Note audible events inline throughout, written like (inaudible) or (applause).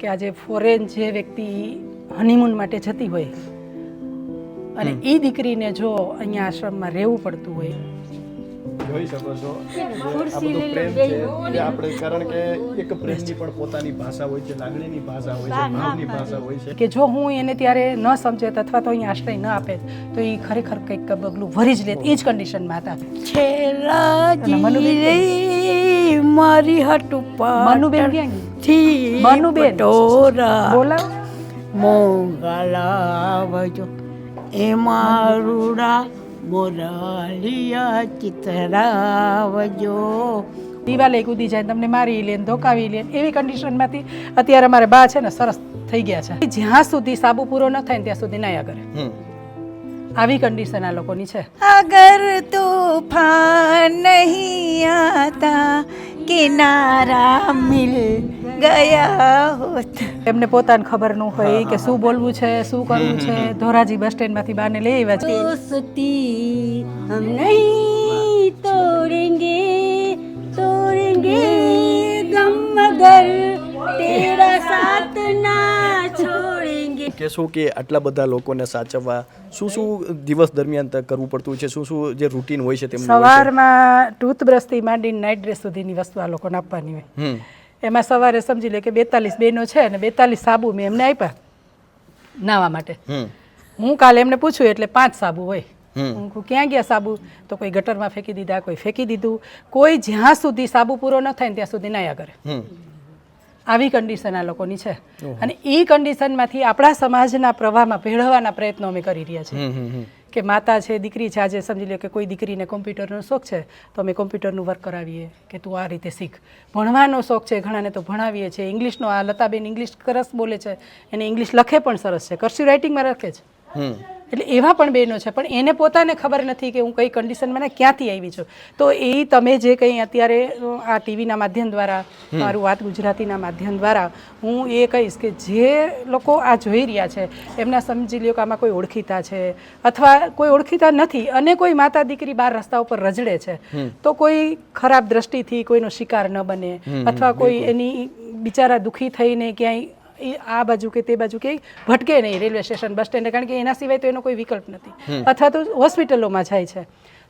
કે આજે ફોરેન જે વ્યક્તિ હનીમૂન માટે જતી હોય અને એ દીકરીને જો અહીંયા આશ્રમમાં રહેવું પડતું હોય જોઈ શકો છો. આપણે કારણ કે એક પ્રેમની પણ પોતાની ભાષા હોય છે લાગણીની ભાષા હોય છે ભાવની ભાષા હોય છે. કે જો હું એને ત્યારે ન સમજેત અથવા તો અહીંયા આશ્રય ન આપે તો એ ખરેખર કંઈક બગલું ભરી જ લેત. એ જ કન્ડિશનમાં હતા. છેલ્લા મારી હટુ મનુબેન ક્યાં? થી મનુબેન. બોલાવ. મોગલાવજો એ મારુડા મોરાલિયા ચિતરાવજો. દિવાલે કૂદી જાય તમને મારી લે ધોકાવી લે એવી કન્ડિશનમાંથી અત્યારે અમારે બા છે ને સરસ થઈ ગયા છે. જ્યાં સુધી સાબુ પૂરો ન થાય ને ત્યાં સુધી નાયા કરે. આવી કન્ડિશન આ લોકોની છે. અગર તોફાન નહીં આતા કિનારા મિલ ગયા હોત. એમને પોતાને ખબર ન હોય કે શું બોલવું છે શું કરવું છે. ધોરાજી બસ સ્ટેન્ડમાંથી બાને લઈ આવ્યા છે. સુતી હમ નહીં તોડેંગે તોડેંગે ગમ તેરા સાથ ના છોડેંગે. કહેશો કે આટલા બધા લોકોને સાચવવા? શું શું દિવસ દરમિયાન કરવું પડતું છે? શું શું જે રૂટીન હોય છે તેમનું સવારમાં ટૂથબ્રશથી માંડીને નાઇટ ડ્રેસ સુધીની વસ્તુ આ લોકોને આપવાની હોય. એમાં સવારે સમજી લે કે બેતાલીસ બહેનો છે અને બેતાલીસ સાબુ મેં એમને આપ્યા નાવા માટે. હું કાલે એમને પૂછ્યું એટલે પાંચ સાબુ હોય. હું ક્યાં ગયા સાબુ? તો કોઈ ગટરમાં ફેંકી દીધા કોઈ ફેંકી દીધું. કોઈ જ્યાં સુધી સાબુ પૂરો ન થાય ને ત્યાં સુધી નાયા કરે. આવી કન્ડિશન આ લોકોની છે. અને એ કન્ડિશનમાંથી આપણા સમાજના પ્રવાહમાં ભેળવવાના પ્રયત્નો અમે કરી રહ્યા છીએ. કે માતા છે, દીકરી છે, આજે સમજી લો કે કોઈ દીકરીને કોમ્પ્યુટરનો શોખ છે, તો અમે કોમ્પ્યુટરનું વર્ક કરાવીએ કે તું આ રીતે શીખ. ભણવાનો શોખ છે, ઘણાને તો ભણાવીએ છીએ. ઇંગ્લિશનો આ લતાબેન ઇંગ્લિશ સરસ બોલે છે, એને ઇંગ્લિશ લખે પણ સરસ છે. કરસી રાઇટિંગમાં લખે છે? એટલે એવા પણ બહેનો છે. પણ એને પોતાને ખબર નથી કે હું કઈ કન્ડિશનમાં ક્યાંથી આવી છું. તો એ તમે જે કંઈ અત્યારે આ ટીવીના માધ્યમ દ્વારા મારું વાત ગુજરાતીના માધ્યમ દ્વારા હું એ કહીશ કે જે લોકો આ જોઈ રહ્યા છે એમના સમજી લ્યો કે આમાં કોઈ ઓળખીતા છે અથવા કોઈ ઓળખીતા નથી અને કોઈ માતા દીકરી બાર રસ્તા ઉપર રજડે છે તો કોઈ ખરાબ દ્રષ્ટિથી કોઈનો શિકાર ન બને અથવા કોઈ એની બિચારા દુઃખી થઈને ક્યાંય એ આ બાજુ કે તે બાજુ કે ભટકે નહીં રેલવે સ્ટેશન બસ સ્ટેન્ડ કારણ કે એના સિવાય તો એનો કોઈ વિકલ્પ નથી. અથવા તો હોસ્પિટલોમાં જાય છે.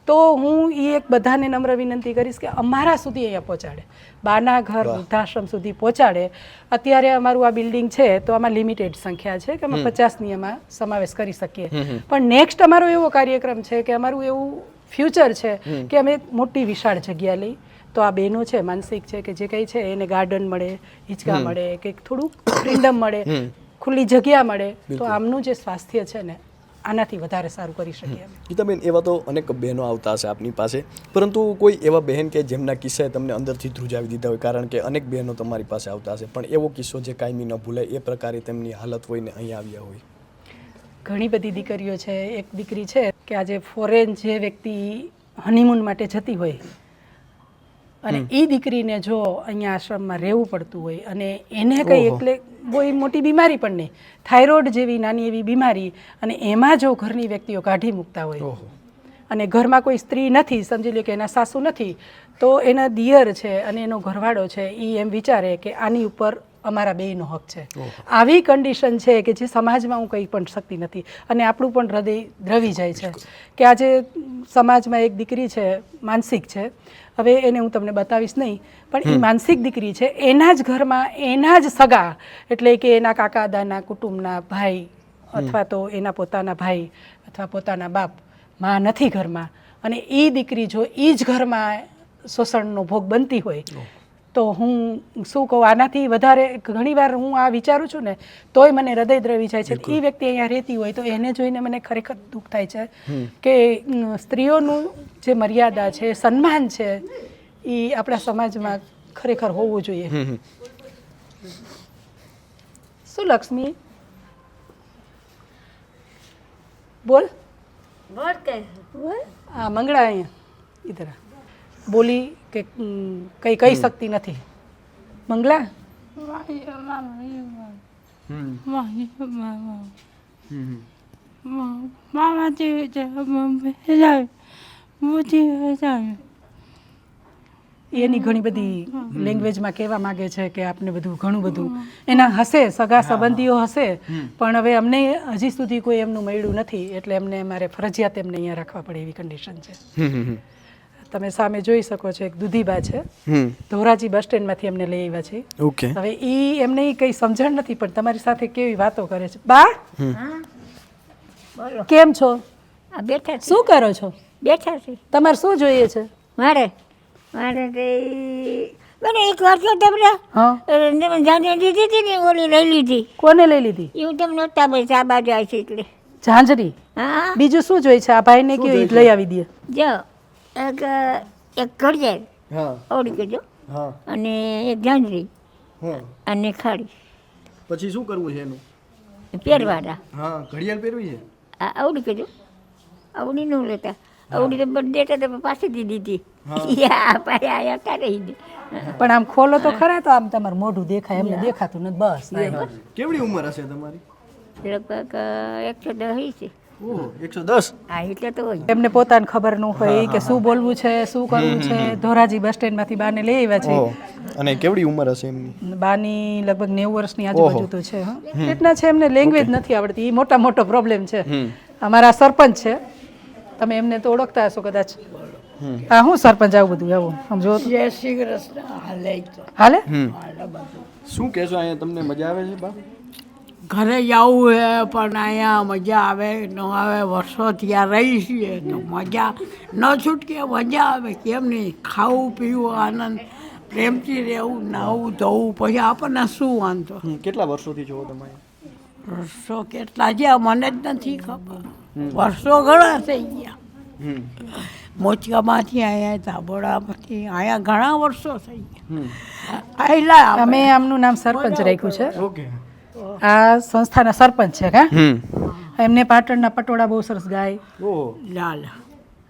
તો હું એ એક બધાને નમ્ર વિનંતી કરીશ કે અમારા સુધી અહીંયા પહોંચાડે. બાના ઘર વૃદ્ધાશ્રમ સુધી પહોંચાડે. અત્યારે અમારું આ બિલ્ડિંગ છે તો આમાં લિમિટેડ સંખ્યા છે કે અમે પચાસની એમાં સમાવેશ કરી શકીએ. પણ નેક્સ્ટ અમારો એવો કાર્યક્રમ છે કે અમારું એવું ફ્યુચર છે કે અમે મોટી વિશાળ જગ્યા લઈ તો આ બહેનો છે માનસિક છે કે જે કંઈ છે એને ગાર્ડન મળે હિંચકા મળે કે થોડુંક ફ્રીડમ મળે ખુલ્લી જગ્યા મળે તો આમનું જે સ્વાસ્થ્ય છે ને આનાથી વધારે સારું કરી શકીએ ગીતાબેન એવા તો અનેક બહેનો આવતા હશે આપની પાસે પરંતુ કોઈ એવા બહેન કે જેમના કિસ્સાએ તમને અંદરથી ધ્રુજાવી દીધા હોય કારણ કે અનેક બહેનો તમારી પાસે આવતા હશે પણ એવો કિસ્સો જે કાયમી ન ભૂલાય એ પ્રકારે તેમની હાલત હોય ને અહીંયા આવ્યા હોય. ઘણી બધી દીકરીઓ છે એક દીકરી છે કે આજે ફોરેન જે વ્યક્તિ હનીમૂન માટે જતી હોય અને એ દીકરીને જો અહીંયા આશ્રમમાં રહેવું પડતું હોય અને એને કંઈ એટલે કોઈ મોટી બીમારી પણ નહીં. થાઇરોઇડ જેવી નાની એવી બીમારી અને એમાં જો ઘરની વ્યક્તિઓ કાઢી મૂકતા હોય અને ઘરમાં કોઈ સ્ત્રી નથી સમજી લો કે એના સાસુ નથી તો એના દિયર છે અને એનો ઘરવાળો છે એ એમ વિચારે કે આની ઉપર અમારા બેયનો હક છે. આવી કન્ડિશન છે કે જે સમાજમાં હું કંઈ પણ શકતી નથી અને આપણું પણ હૃદય દ્રવી જાય છે કે આજે સમાજમાં એક દીકરી છે માનસિક છે હવે એને હું તમને બતાવીશ નહીં પણ એ માનસિક દીકરી છે એના જ ઘરમાં એના જ સગા એટલે કે એના કાકા દાના કુટુંબના ભાઈ અથવા તો એના પોતાના ભાઈ અથવા પોતાના બાપમાં નથી ઘરમાં. અને એ દીકરી જો એ જ ઘરમાં શોષણનો ભોગ બનતી હોય તો હું શું કહું આનાથી વધારે ઘણીવાર હું આ વિચારું છું ને તોય મને હૃદય દ્રવી જાય છે. એ વ્યક્તિ અહીંયા રહેતી હોય તો એને જોઈને મને ખરેખર દુઃખ થાય છે. કે સ્ત્રીઓનું જે મર્યાદા છે સન્માન છે એ આપણા સમાજમાં ખરેખર હોવું જોઈએ. શું લક્ષ્મી? બોલ. બોલ કે. બોલ હા મંગળા અહીંયા. ઇધરા બોલી કે કઈ કંઈ કહી શકતી નથી. મંગલા. એની ઘણી બધી લેંગ્વેજમાં કહેવા માગે છે કે આપને બધું ઘણું બધું. એના હશે સગા સંબંધીઓ હશે પણ હવે અમને હજી સુધી કોઈ એમનું મળ્યું નથી એટલે એમને મારે ફરજિયાત એમને અહીંયા રાખવા પડે એવી કન્ડિશન છે. તમે સામે જોઈ શકો છો એક દુધીબા છે. ધોરાજી બસ સ્ટેન્ડમાંથી એમને લઈ આવ્યા છે. ઓકે. હવે એ એમને કંઈ સમજણ નથી પણ તમારી સાથે કેવી વાતો કરે છે. બા કેમ છો? બેઠા શું કરો છો? બેઠા છે. તમારે શું જોઈએ છે? મારે? મારે તે મને એક વાર તો તમને હા. તમે જાણે દીધી હતી ને ઓલી લઈ લીધી. કોને લઈ લીધી? હું તમને નહોતા ભાઈ આ બાજુ આવી છે એટલે. ઝાંઝરી? હા. બીજું શું જોઈએ છે? આ ભાઈને ઈ લઈ આવી દે. જો એક એક ઘડિયાળ હા. ઓળી કહેજો હા. અને એક જાંજરી હા અને ખાડી. પછી શું કરવું છે એનું? પહેરવાના. હા ઘડિયાળ પહેરવી છે? આ આવડી કહેજો આવડી ન લેતા. આવડી તો બર્થડે દેતા તો પાછી દીધી. હતી આયા ક્યારે પણ આમ ખોલો તો ખરા તો આમ તમારું મોઢું દેખાય એમને દેખાતું નથી બસ. કેવડી ઉંમર હશે તમારી? લગભગ એકસો દસ છે. એકસો દસ? હા એટલે તો એમને પોતાને ખબર ન હોય કે શું બોલવું છે શું કરવું છે. ધોરાજી બસ સ્ટેન્ડમાંથી બાને લઈ આવ્યા છે. અને કેવડી ઉંમર હશે એમની? બાની લગભગ નેવું વર્ષની આજુબાજુ તો છે હા. એટલા છે એમને લેંગ્વેજ નથી આવડતી. એ મોટા મોટો પ્રોબ્લેમ છે. અમારા સરપંચ છે. તમે એમને તો ઓળખતા હશો કદાચ. હા હું સરપંચ આવું બધું આવું. આમ જો જય શ્રી કૃષ્ણ. હાલે તો. હાલે? શું કહેશો અહીંયા તમને મજા આવે છે બા? ઘરે જવું હે પણ અહીંયા મજા આવે ન આવે વર્ષો ત્યાં રહી છીએ તો મજા ન છૂટકે મજા આવે કેમ નહીં? ખાવું પીવું આનંદ પ્રેમથી રહેવું નાવું ધોવું પછી આપણને શું વાંધો? કેટલા વર્ષોથી જોવો તમે વર્ષો કેટલા છે મને જ નથી ખબર. વર્ષો ઘણા થઈ ગયા. મોચકામાંથી અહીંયા ધાબોડામાંથી અહીંયા ઘણા વર્ષો થઈ ગયા. આયલા અમે આમનું નામ સરપંચ રાખ્યું છે? ઓકે. આ સંસ્થાના સરપંચ છે કા? એમને પાટણના પટોળા બહુ સરસ ગાય. લાલ.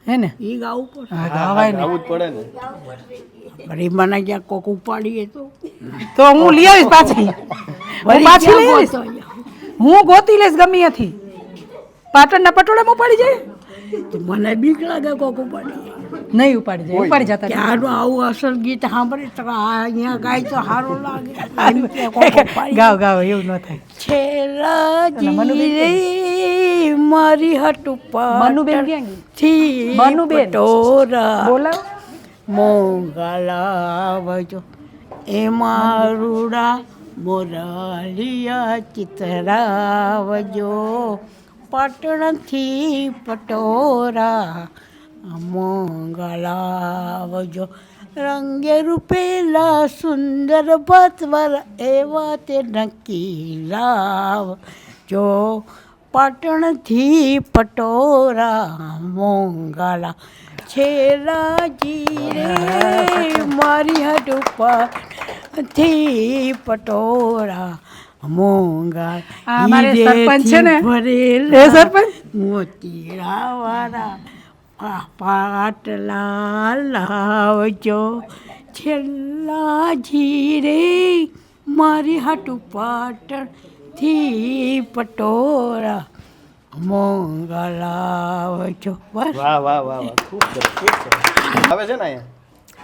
હે ને? એ ગાવું પડે. હા ગાવાય ને આવું પડે ને. મને ક્યાં કોક ઉપાડીએ તો. તો હું લઈ આવીશ પાછી. હું પાછી લઈ આવીશ. હું ગોતી લઈશ ગમે ત્યાંથી. પાટણના પટોળામાં ઉપાડી જાય? તો મને બીક લાગે કોક ઉપાડીએ. નહીં ઉપાડી જાય ઉપાડી જતા કે આવું અસલ ગીત સાંભળે તો આ અહીંયા ગાય તો સારું લાગે. (laughs) ગાવ ગાવ એવું ન થાય. છેલ્લા મારી હટ ઉપર મનુબેન ક્યાં થી મનુબેન. પટોરા બોલાવ. મોગલાવજો એ મારુડા મોરાલિયા ચિતરાવજો. પાટણથી પટોરા મોગલાવજો રંગે રૂપેલા સુંદર ભતવર એવા તે નક્કી લાવજો. પાટણથી પટોરા મોંગાલા છેલાજી રે મારી હટથી પટોરા મોંગા અમારે સરપંચ છે ને? ભરેલા સરપંચ? મોતીરાવાળા પા- પાટલા લાવજો છેલ્લા જીરે મારી હાટું પાટણથી પટોરા મોંગા લાવજો બસ. વાહ વાહ વાહ વાહ. ખૂબ સરસ ખૂબ સરસ. આવે છે ને અહીંયા?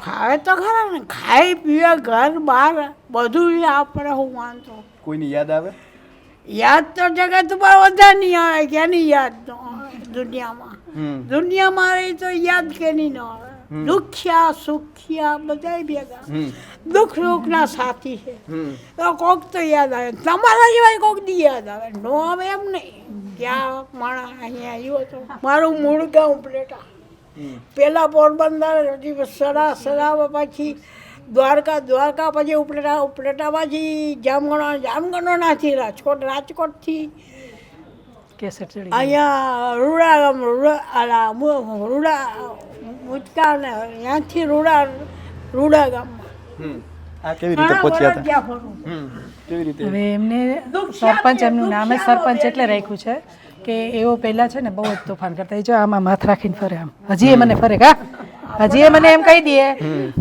ખાવે તો ખરા ને ખાઈ પીએ ઘર બહાર બધું આપણે હું વાંધો. કોઈની યાદ આવે? યાદ તો જગત પર વધારે નહીં આવે ક્યાંની યાદ? દુનિયામાં. દુનિયામાં રહી તો યાદ કે નહીં ન આવે. દુખ્યા સુખ્યા બધા ભેગા. દુઃખ દુઃખ સુખના સાથી છે. તો કોક તો યાદ આવે. તમારા જેવા કોક દી યાદ આવે. નો આવે એમ નહીં. ક્યાં માણા અહીંયા આવ્યો તો મારું મૂળ ગામ પ્લેટા પેલા પોરબંદર પછી સડા સડા પછી દ્વારકા દ્વારકા પછી ઉપલેટા ઉપલેટા પછી જામગણો જામગણો નાથી રાજકોટ રાજકોટથી કેસેટ ચડી. અહીંયા રૂડા ગામ રૂડા મુચકા ને ત્યાંથી રૂડા રૂડા ગામમાં. હમ. આ કેવી રીતે પહોંચ્યા હતા? કેવી રીતે? હવે એમને સરપંચ એમનું નામ જ સરપંચ એટલે રાખ્યું છે કે એવો પહેલાં છે ને બહુ જ તોફાન કરતા. એ જો આમાં માથ રાખીને ફરે આમ. હજી એ મને ફરે કા હજી એ મને એમ કહી દે.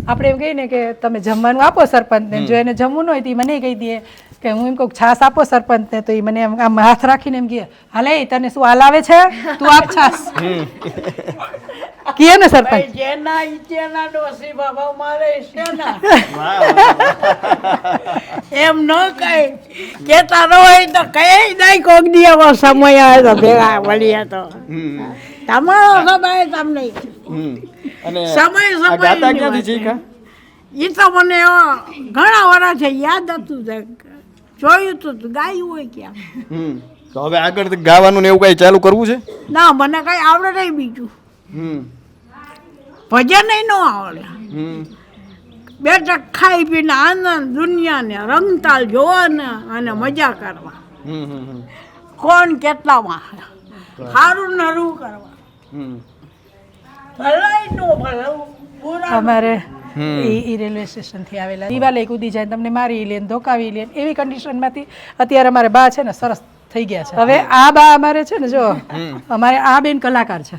આપણે એમ કહીએ ને કે તમે જમવાનું આપો સરપંચને. જો એને જમવું ન હોય તો એ મને કહી દે. કે હું એમ કહું છાસ આપો સરપંચને તો એ મને એમ આમ હાથ રાખીને એમ કહે હાલે તને શું હાલ આવે છે? તું આપ છાસ. કીએ ને સરપંચ. જેના ઈચેના ડોસી બાબા મારે એમ ન કઈ કેતા ન હોય તો કહે નહીં કોક દી એવો સમય આવે તો ભેગા મળીએ તો. તમારો સમય તમને સમય સમય એ તો મને ઘણા વર્ષ છે યાદ હતું જોયું તું ગાયું હોય ક્યાં હમ. તો હવે આગળ ગાવાનું ને એવું કઈ ચાલુ કરવું છે? ના મને કઈ આવડે નહીં બીજું. હમ. ભજન ન આવડે. હમ. બેઠક ખાઈ પીને આનંદ દુનિયાને રંગતાલ જોવાને અને મજા કરવા. કોણ કેટલા કેટલામાં સારું નરું કરવા. ભલાઈ નો ભલાવું. અમારે ઈ રેલવે સ્ટેશનથી આવેલા. દિવાલે કૂદી જાય તમને મારી લે ધોકાવી લે. એવી કન્ડિશનમાંથી અત્યારે અમારે બા છે ને સરસ થઈ ગયા છે. હવે આ બા અમારે છે ને જો અમારે આ બેન કલાકાર છે.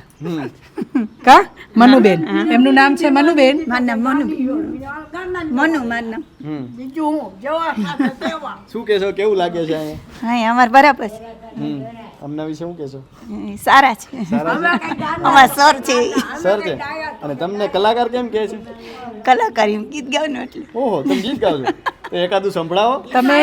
કા? મનુબેન. એમનું નામ છે મનુબેન? મારું નામ મનુ. મનુ મારું નામ. બીજું શું કહેશો? કેવું લાગે છે અહીંયા? અમારે બરાબર છે. હમ વિશે શું કહેશો? સારા છે. અમારા સર છે. સર છે? અને તમને કલાકાર કેમ કહે છે? કલાકારી ગીત ગાવાનું એટલે. ઓહો તમે ગીત ગાઓ છો? તો એકાદું સંભળાવો. તમે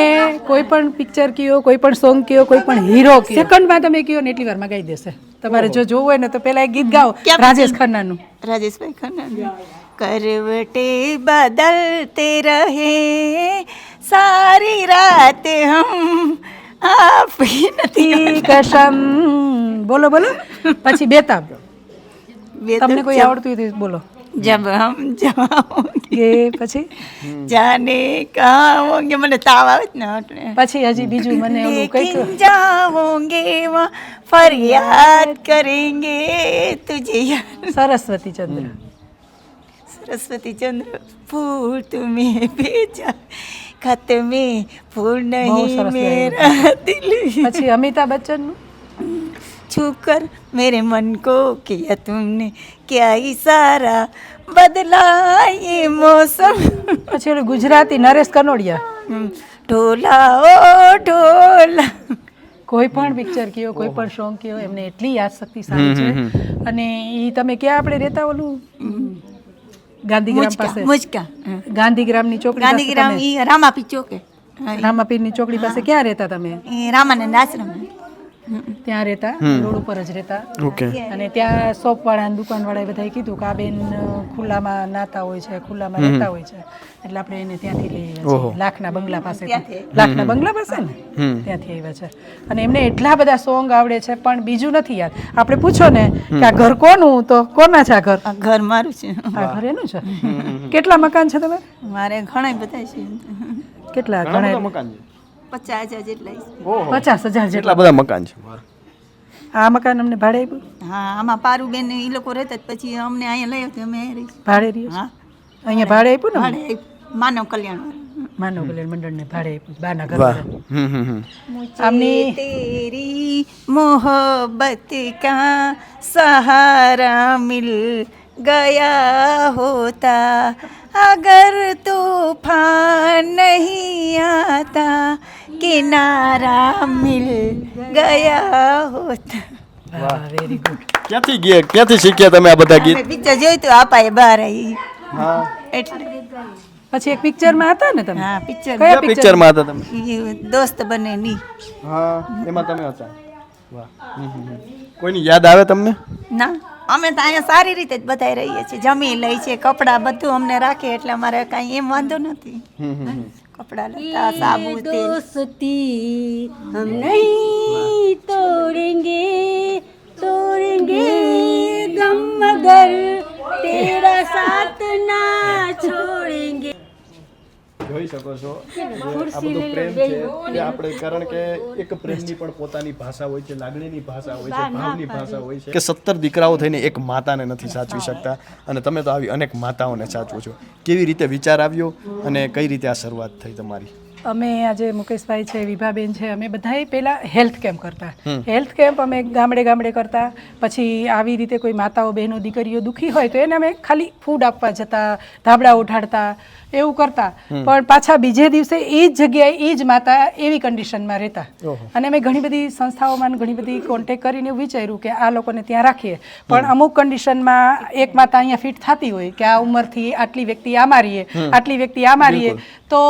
કોઈ પણ પિક્ચર કયો કોઈ પણ સોંગ કયો કોઈ પણ હીરો કયો સેકન્ડમાં તમે કયો ને એટલી વારમાં ગાઈ દેશે. તમારે જો જોવું હોય ને તો પહેલા એક ગીત ગાઓ ક્યાં રાજેશ ખન્નાનું. રાજેશભાઈ ખન્નાનું. કરવટે બદલતે રહે સારી રાતે હમ આપી નથી કસમ બોલો બોલો. પછી બેતાબ. તમને કોઈ આવડતું હતું બોલો. જબ હમ જાઓગે પછી? જાને કાઓગે મને તાવ આવે જ ને પછી હજી બીજું મને એવું કઈ જાઓગે ફરિયાદ કરેંગે તુજે સરસ્વતી ચંદ્ર. સરસ્વતી ચંદ્ર ફૂલ તુમે બેજા तुम्हें भेजा खत में फूल बहुत नहीं सरस मेरा दिल પછી અમિતાભ બચ્ચનનું छू कर मेरे मन को किया तुमने क्या इशारा बदला ये मौसम પછી ઓલું ગુજરાતી નરેશ કનોડિયા ढोला ओ ढोला કોઈ પણ પિક્ચર કયો કોઈ પણ સોંગ કયો એમને એટલી યાદશક્તિ સારી છે અને એ તમે ક્યાં આપણે રહેતા ઓલું ગાંધીગ્રામ પાસે. મુજકા. ગાંધીગ્રામની ચોકડી ગાંધીગ્રામ ઈ રામાપી ચોકે. રામાપીરની ચોકડી પાસે ક્યાં રહેતા તમે? રામાનંદ આશ્રમ. ત્યાં રહેતા રોડ ઉપર જ રહેતા. ઓકે. અને ત્યાં શોપ વાળા દુકાન વાળા બધાએ કીધું કે આ બેન ખુલ્લામાં નાતા હોય છે ખુલ્લામાં રહેતા હોય છે. એટલે આપણે એને ત્યાંથી લઈ આવ્યા લાખના બંગલા પાસે. લાખના બંગલા પાસે ને? ત્યાંથી આવ્યા છે. અને એમને એટલા બધા સોંગ આવડે છે પણ બીજું નથી યાદ. આપણે પૂછો ને કે આ ઘર કોનું? તો કોના છે આ ઘર? ઘર મારું છે. આ ઘર એનું છે? કેટલા મકાન છે તમે મારે ઘણા બધા છે. કેટલા ઘણા મકાન છે. પચાસ હજાર જેટલા પચાસ હજાર જેટલા. બધા મકાન છે? આ મકાન અમને ભાડે આપ્યું? હા આમાં પારુબેન એ લોકો રહેતા પછી અમને અહીંયા લઈ આવતા અમે ભાડે રહ્યું હા. અહીંયા ભાડે આપ્યું ને ભાડે માનવ કલ્યાણ માનવ કલ્યાણ મંડળને ભાડે આપ્યું. બાના ઘર આમની તેરી મોહબ્બત કા સહારા મિલ ગયા હોતા. अगर तूफान नहीं आता किनारा मिल गया होता વાહ વેરી ગુડ ક્યાંથી ગયા ક્યાંથી શીખ્યા તમે આ બધા ગીત અમે પિક્ચર જોયું તો આપાએ બહાર આવી હા એટલે પછી એક પિક્ચરમાં હતા ને તમે હા પિક્ચર કયા કયા પિક્ચરમાં હતા તમે ઈ દોસ્ત બને ની હા એમાં તમે હતા વાહ હમ હમ હમ. કોઈની યાદ આવે તમને ના અમે તો અહીંયા સારી રીતે જ બધા રહીએ છીએ. જમી લઈએ છીએ કપડાં બધું અમને રાખે એટલે અમારે કાંઈ એમ વાંધો નથી. કપડાં લતા સાબુ દોસ્તી હમ નહીં તોડેંગે તોડેંગે ગમ મગર તેરા સાથ ના છોડેંગે. જોઈ શકો છો. આ બધો પ્રેમ છે. કે આપણે કારણ કે એક પ્રેમની પણ પોતાની ભાષા હોય છે લાગણીની ભાષા હોય છે ભાવની ભાષા હોય છે. કે સત્તર દીકરાઓ થઈને એક માતાને નથી સાચવી શકતા. અને તમે તો આવી અનેક માતાઓને સાચવો છો. કેવી રીતે વિચાર આવ્યો અને કઈ રીતે આ શરૂઆત થઈ તમારી? અમે આજે મુકેશભાઈ છે વિભાબેન છે અમે બધાએ પહેલાં હેલ્થ કેમ્પ કરતા. હેલ્થ કેમ્પ અમે ગામડે ગામડે કરતા. પછી આવી રીતે કોઈ માતાઓ બહેનો દીકરીઓ દુઃખી હોય તો એને અમે ખાલી ફૂડ આપવા જતા ધાબળા ઉઠાડતા એવું કરતા. પણ પાછા બીજે દિવસે એ જ જગ્યાએ એ જ માતા એવી કન્ડિશનમાં રહેતા. અને મેં ઘણી બધી સંસ્થાઓમાં ઘણી બધી કોન્ટેક કરીને વિચાર્યું કે આ લોકોને ત્યાં રાખીએ. પણ અમુક કન્ડિશનમાં એક માતા અહીંયા ફિટ થતી હોય કે આ ઉંમરથી આટલી વ્યક્તિ આ મારીએ આટલી વ્યક્તિ આ મારીએ તો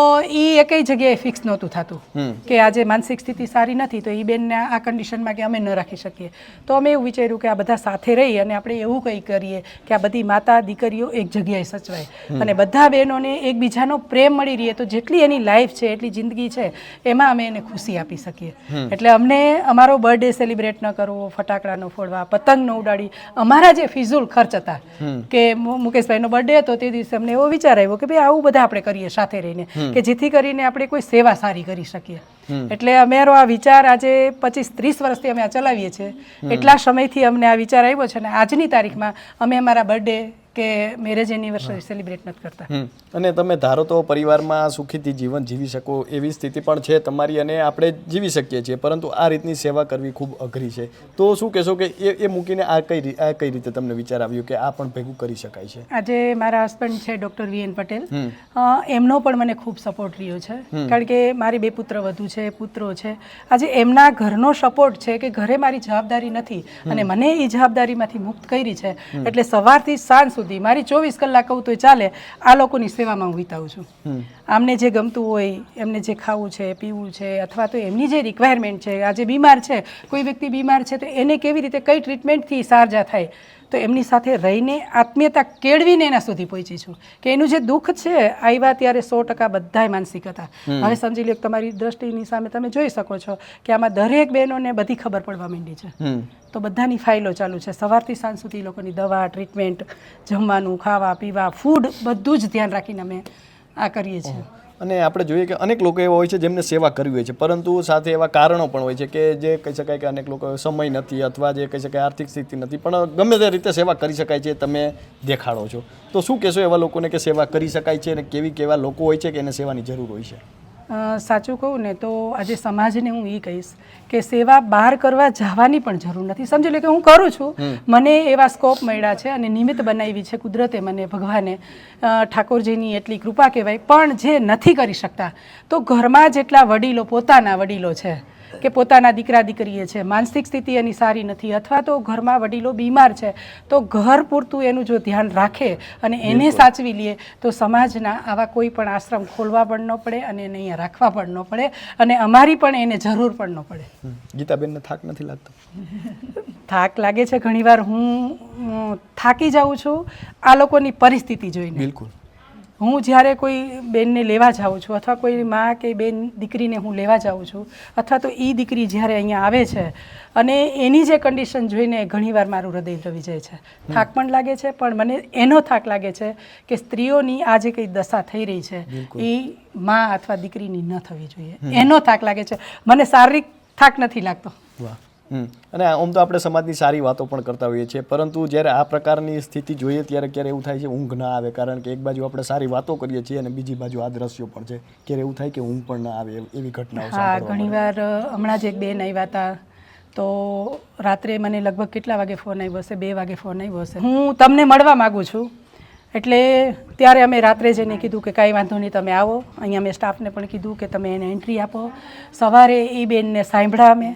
એ એકઈ જગ્યાએ ફિક્સ નહોતું થતું. કે આજે માનસિક સ્થિતિ સારી નથી તો એ બેનને આ કન્ડિશનમાં કે અમે ન રાખી શકીએ. તો અમે એવું વિચાર્યું કે આ બધા સાથે રહી અને આપણે એવું કંઈ કરીએ કે આ બધી માતા દીકરીઓ એક જગ્યાએ સચવાય. અને બધા બહેનોને એકબીજાનો પ્રેમ મળી રહે તો જેટલી એની લાઈફ છે એટલી જિંદગી છે એમાં અમે એને ખુશી આપી શકીએ. એટલે અમને અમારો બર્થડે સેલિબ્રેટ ન કરવો ફટાકડા ન ફોડવા પતંગ ન ઉડાડી અમારા જે ફિઝુલ ખર્ચ હતા કે મુકેશભાઈનો બર્થડે હતો તે દિવસે અમને એવો વિચાર આવ્યો કે ભાઈ આવું બધા આપણે કરીએ સાથે રહીને. કે જેથી કરીને આપણે કોઈ સેવા સારી કરી શકીએ. એટલે અમારો આ વિચાર આજે પચીસ ત્રીસ વર્ષથી અમે આ ચલાવીએ છીએ. એટલા સમયથી અમને આ વિચાર આવ્યો છે અને આજની તારીખમાં અમે અમારા બર્થડે કે મેરેજ એનિવર્સરી સેલિબ્રેટ નથી કરતા. અને તમે ધારો તો પરિવારમાં સુખીથી જીવન જીવી શકો એવી સ્થિતિ પણ છે તમારી અને આપણે જીવી શકીએ છીએ પરંતુ આ રીતની સેવા કરવી ખૂબ અઘરી છે. તો શું કહેશો કે એ એ મૂકીને આ કઈ આ કઈ રીતે તમને વિચાર આવ્યો કે આ પણ ભેગું કરી શકાય છે? આજે મારા હસબન્ડ છે ડૉક્ટર વી એન પટેલ એમનો પણ મને ખૂબ સપોર્ટ રહ્યો છે. કારણ કે મારી બે પુત્ર વધુ છે પુત્રો છે. આજે એમના ઘરનો સપોર્ટ છે કે ઘરે મારી જવાબદારી નથી. અને મને એ જવાબદારીમાંથી મુક્ત કરી છે. એટલે સવારથી સાંજ સુધી મારી ચોવીસ કલાક કહું તો ચાલે. આ લોકોની સેવામાં હું વિતાવું છું. આમને જે ગમતું હોય એમને જે ખાવું છે પીવું છે અથવા તો એમની જે રિક્વાયરમેન્ટ છે આજે બીમાર છે કોઈ વ્યક્તિ બીમાર છે તો એને કેવી રીતે કઈ ટ્રીટમેન્ટથી સારજા થાય? તો એમની સાથે રહીને આત્મીયતા કેળવીને એના સુધી પહોંચી છું. કે એનું જે દુઃખ છે આવ્યા ત્યારે સો ટકા બધાય માનસિક હતા. હવે સમજી લો તમારી દ્રષ્ટિની સામે તમે જોઈ શકો છો કે આમાં દરેક બહેનોને બધી ખબર પડવા માંડી છે. તો બધાની ફાઇલો ચાલુ છે. સવારથી સાંજ સુધી લોકોની દવા ટ્રીટમેન્ટ જમવાનું ખાવા પીવા ફૂડ બધું જ ધ્યાન રાખીને અમે આ કરીએ છીએ. અને આપણે જોઈએ કે અનેક લોકો એવા હોય છે જેમને સેવા કરવી હોય છે. પરંતુ સાથે એવા કારણો પણ હોય છે કે જે કહી શકાય કે અનેક લોકો સમય નથી અથવા જે કહી શકાય આર્થિક સ્થિતિ નથી. પણ ગમે તે રીતે સેવા કરી શકાય છે તમે દેખાડો છો. તો શું કહેશો એવા લોકોને કે સેવા કરી શકાય છે અને કેવી કેવા લોકો હોય છે કે એને સેવાની જરૂર હોય છે? સાચું કહું ને તો આજે સમાજને હું એ કહીશ કે સેવા બહાર કરવા જવાની પણ જરૂર નથી. સમજી લો કે હું કરું છું મને એવા સ્કોપ મળ્યા છે અને નિમિત્ત બનાવી છે કુદરતે મને ભગવાને. ઠાકોરજીની એટલી કૃપા કહેવાય પણ જે નથી કરી શકતા તો ઘરમાં જેટલા વડીલો પોતાના વડીલો છે કે પોતાના દીકરા દીકરીએ છે. માનસિક સ્થિતિ એની સારી નથી. અથવા તો ઘરમાં વડીલો બીમાર છે તો ઘર પૂરતું એનું જો ધ્યાન રાખે અને એને સાચવી લઈએ તો સમાજના આવા કોઈ પણ આશ્રમ ખોલવા પણ ન પડે અને એને અહીંયા રાખવા પણ ન પડે અને અમારી પણ એને જરૂર પણ ન પડે. ગીતાબેનને થાક નથી લાગતો? (laughs) થાક લાગે છે ઘણીવાર. હું થાકી જાઉં છું આ લોકોની પરિસ્થિતિ જોઈને. બિલકુલ. હું જ્યારે કોઈ બેનને લેવા જાઉં છું અથવા કોઈ મા કે બેન દીકરીને હું લેવા જાઉં છું અથવા તો એ દીકરી જ્યારે અહીંયા આવે છે અને એની જે કન્ડિશન જોઈને ઘણીવાર મારું હૃદય રવી જાય છે. થાક પણ લાગે છે પણ મને એનો થાક લાગે છે કે સ્ત્રીઓની આ જે કંઈ દશા થઈ રહી છે એ મા અથવા દીકરીની ન થવી જોઈએ. એનો થાક લાગે છે. મને શારીરિક થાક નથી લાગતો. વાહ. અને આમ તો આપણે સમાજની સારી વાતો પણ કરતા હોઈએ છીએ પરંતુ જ્યારે આ પ્રકારની સ્થિતિ જોઈએ ત્યારે ક્યારે એવું થાય છે ઊંઘ ના આવે કારણ કે એક બાજુ આપણે સારી વાતો કરીએ છીએ અને બીજી બાજુ આ દ્રશ્યો પણ છે. ક્યારે એવું થાય કે ઊંઘ પણ ના આવે એવી ઘટનાઓ હા ઘણીવાર હમણાં જ એક બેન આવ્યા હતા. તો રાત્રે મને લગભગ કેટલા વાગે ફોન આવ્યો હશે? બે વાગે ફોન આવ્યો હશે. હું તમને મળવા માગું છું. એટલે ત્યારે અમે રાત્રે જઈને કીધું કે કાંઈ વાંધો નહીં તમે આવો. અહીંયા મેં સ્ટાફને પણ કીધું કે તમે એને એન્ટ્રી આપો. સવારે એ બેનને સાંભળ્યા અમે.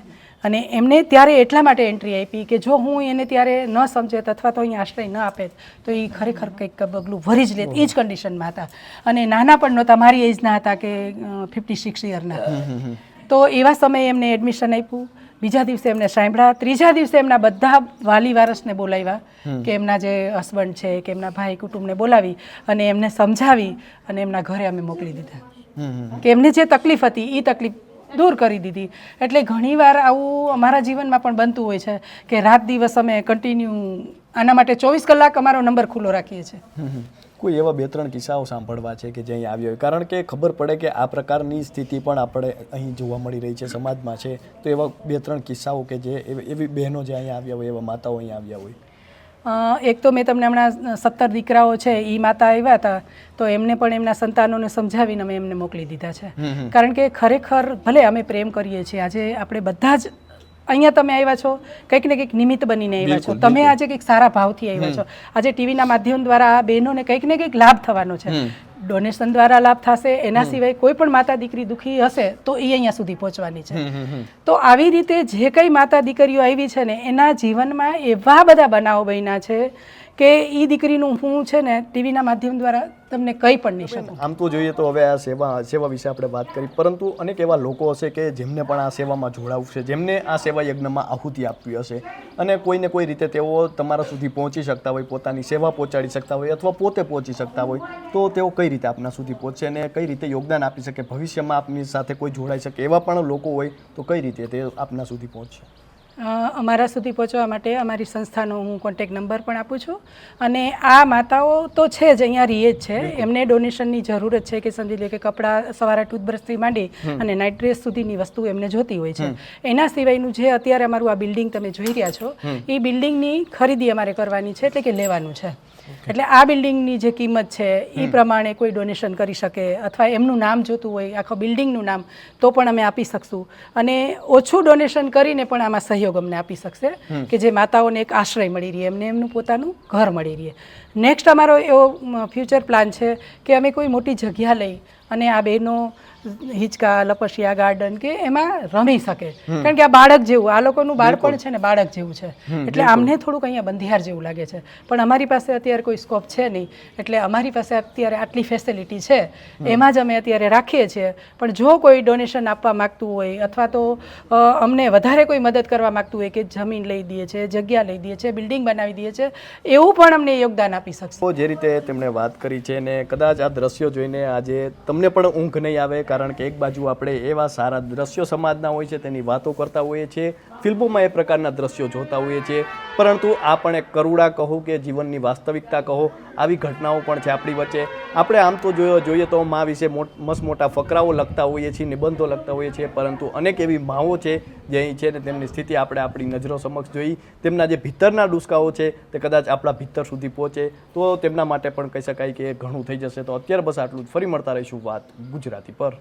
અને એમને ત્યારે એટલા માટે એન્ટ્રી આપી કે જો હું એને ત્યારે ન સમજેત અથવા તો અહીં આશ્રય ન આપેત તો એ ખરેખર કંઈક બગલું ભરી જ લેત એ જ કન્ડિશનમાં હતા. અને નાના પણ નહોતા મારી એજના હતા કે ફિફ્ટી સિક્સ યરના તો એવા સમયે એમને એડમિશન આપ્યું. બીજા દિવસે એમને સાંભળ્યા. ત્રીજા દિવસે એમના બધા વાલી વારસને બોલાવ્યા કે એમના જે હસબન્ડ છે કે એમના ભાઈ કુટુંબને બોલાવી અને એમને સમજાવી અને એમના ઘરે અમે મોકલી દીધા. કે એમને જે તકલીફ હતી એ તકલીફ દૂર કરી દીધી. એટલે ઘણીવાર આવું અમારા જીવનમાં પણ બનતું હોય છે કે રાત દિવસ અમે કન્ટિન્યુ આના માટે ચોવીસ કલાક અમારો નંબર ખુલ્લો રાખીએ છીએ. કોઈ એવા બે ત્રણ કિસ્સાઓ સાંભળવા છે કે જે અહીં આવ્યો હોય? કારણ કે ખબર પડે કે આ પ્રકારની સ્થિતિ પણ આપણે અહીં જોવા મળી રહી છે, સમાજમાં છે. તો એવા બે ત્રણ કિસ્સાઓ કે જે એવી બહેનો જે અહીંયા આવ્યા હોય, એવા માતાઓ અહીં આવ્યા હોય. એક તો મેં તમને હમણાં સત્તર દીકરાઓ છે એ માતા આવ્યા હતા તો એમને પણ એમના સંતાનોને સમજાવીને અમે એમને મોકલી દીધા છે. કારણ કે ખરેખર ભલે અમે પ્રેમ કરીએ છીએ આજે આપણે બધા જ અહીંયા તમે આવ્યા છો કંઈક ને કંઈક નિમિત્ત બનીને આવ્યા છો. તમે આજે કંઈક સારા ભાવથી આવ્યા છો. આજે ટીવીના માધ્યમ દ્વારા આ બહેનોને કંઈક ને કંઈક લાભ થવાનો છે. ડોનેશન દ્વારા લાભ થશે એના સિવાય કોઈ પણ માતા દીકરી દુઃખી હશે તો એ અહીંયા સુધી પહોંચવાની છે. તો આવી રીતે જે કંઈ માતા દીકરીઓ આવી છે ને એના જીવનમાં એવા બધા બનાવો બન્યા છે કે એ દીકરીનું હું છે ને ટીવીના માધ્યમ દ્વારા તમને કંઈ પણ નહીં શકું આમ તો જોઈએ તો હવે આ સેવા સેવા વિશે આપણે વાત કરી પરંતુ અનેક એવા લોકો હશે કે જેમને પણ આ સેવામાં જોડાવું છે જેમને આ સેવા યજ્ઞમાં આહુતિ આપવી હશે અને કોઈને કોઈ રીતે તેઓ તમારા સુધી પહોંચી શકતા હોય પોતાની સેવા પહોંચાડી શકતા હોય અથવા પોતે પહોંચી શકતા હોય તો તેઓ કઈ રીતે આપના સુધી પહોંચશે અને કઈ રીતે યોગદાન આપી શકે? ભવિષ્યમાં આપની સાથે કોઈ જોડાઈ શકે એવા પણ લોકો હોય તો કઈ રીતે તે આપના સુધી પહોંચશે? અમારા સુધી પહોંચવા માટે અમારી સંસ્થાનો હું કોન્ટેક નંબર પણ આપું છું. અને આ માતાઓ તો છે જ અહીંયા રીએ જ છે. એમને ડોનેશનની જરૂર જ છે કે સમજી લે કે કપડાં સવારે ટૂથબ્રશથી માંડી અને નાઇટ ડ્રેસ સુધીની વસ્તુ એમને જોતી હોય છે. એના સિવાયનું જે અત્યારે અમારું આ બિલ્ડિંગ તમે જોઈ રહ્યા છો એ બિલ્ડિંગની ખરીદી અમારે કરવાની છે એટલે કે લેવાનું છે. એટલે આ બિલ્ડિંગની જે કિંમત છે એ પ્રમાણે કોઈ ડોનેશન કરી શકે અથવા એમનું નામ જોતું હોય આખો બિલ્ડિંગનું નામ તો પણ અમે આપી શકશું. અને ઓછું ડોનેશન કરીને પણ આમાં સહયોગ અમને આપી શકશે કે જે માતાઓને એક આશ્રય મળી રહે એમને એમનું પોતાનું ઘર મળી રહે. નેક્સ્ટ અમારો એવો ફ્યુચર પ્લાન છે કે અમે કોઈ મોટી જગ્યા લઈ અને આ બહેનો હિંચકા લપસિયા ગાર્ડન કે એમાં રમી શકે. કારણ કે આ બાળક જેવું આ લોકોનું બાળપણ છે ને બાળક જેવું છે. એટલે આમને થોડુંક અહીંયા બંધિયાર જેવું લાગે છે. પણ અમારી પાસે અત્યારે કોઈ સ્કોપ છે નહીં. એટલે અમારી પાસે અત્યારે આટલી ફેસિલિટી છે. એમાં જ અમે અત્યારે રાખીએ છીએ. પણ જો કોઈ ડોનેશન આપવા માગતું હોય અથવા તો અમને વધારે કોઈ મદદ કરવા માગતું હોય કે જમીન લઈ દઈએ છે જગ્યા લઈ દઈએ છે બિલ્ડિંગ બનાવી દઈએ છે એવું પણ અમને યોગદાન આપી શકશે. જે રીતે તેમણે વાત કરી છે ને કદાચ આ દ્રશ્યો જોઈને આજે તમને પણ ઊંઘ નહીં આવે કારણ કે એક બાજુ આપણે એવા સારા દ્રશ્યો સમાજના હોય છે, તેની વાતો કરતા હોઈએ છીએ, ફિલ્મોમાં એ પ્રકારના દ્રશ્યો જોતા હોઈએ છીએ. પરંતુ આ પણ એક કરુણા કહો કે જીવનની વાસ્તવિકતા કહો, આવી ઘટનાઓ પણ છે આપણી વચ્ચે. આપણે આમ તો જોઈએ તો મા વિશે મસ્ત મોટા ફકરાઓ લખતા હોઈએ છીએ, નિબંધો લખતા હોઈએ છીએ, પરંતુ અનેક એવી માઓ છે જે અહીં છે ને તેમની સ્થિતિ આપણે આપણી નજરો સમક્ષ જોઈ. તેમના જે ભીતરના ડુસકાઓ છે તે કદાચ આપણા ભીતર સુધી પહોંચે. તો તેમના માટે પણ કહી શકાય કે ઘણું થઈ જશે. તો અત્યારે બસ આટલું જ. ફરી મળતા રહીશું વાત ગુજરાતી પર.